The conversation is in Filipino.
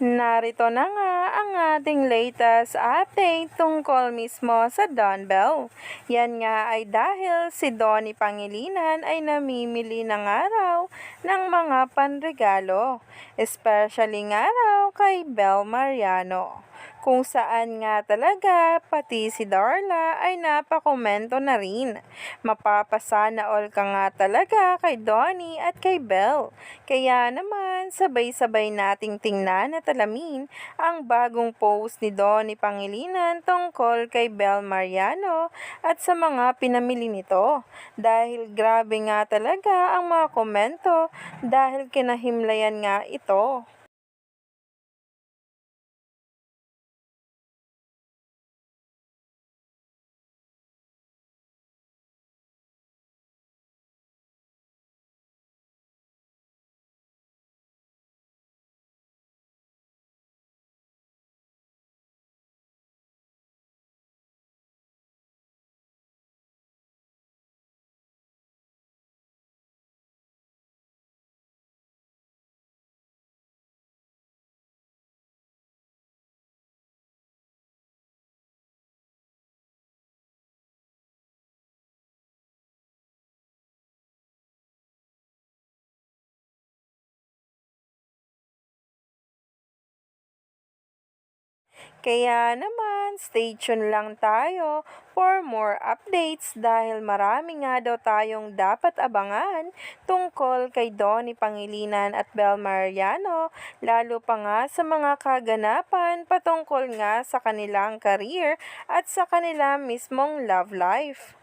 Narito na nga ang ating latest update tungkol mismo sa Don Bell. Yan nga ay dahil si Donnie Pangilinan ay namimili ng araw ng mga panregalo, especially nga raw kay Bel Mariano. Kung saan nga talaga pati si Darla ay napakomento na rin. Mapapasana all ka nga talaga kay Donnie at kay Belle. Kaya naman sabay-sabay nating tingnan at alamin ang bagong post ni Donnie Pangilinan tungkol kay Belle Mariano at sa mga pinamili nito. Dahil grabe nga talaga ang mga komento dahil kinahimlayan nga ito. Kaya naman, stay tuned lang tayo for more updates dahil marami nga daw tayong dapat abangan tungkol kay Donnie Pangilinan at Bel Mariano, lalo pa nga sa mga kaganapan patungkol nga sa kanilang career at sa kanilang mismong love life.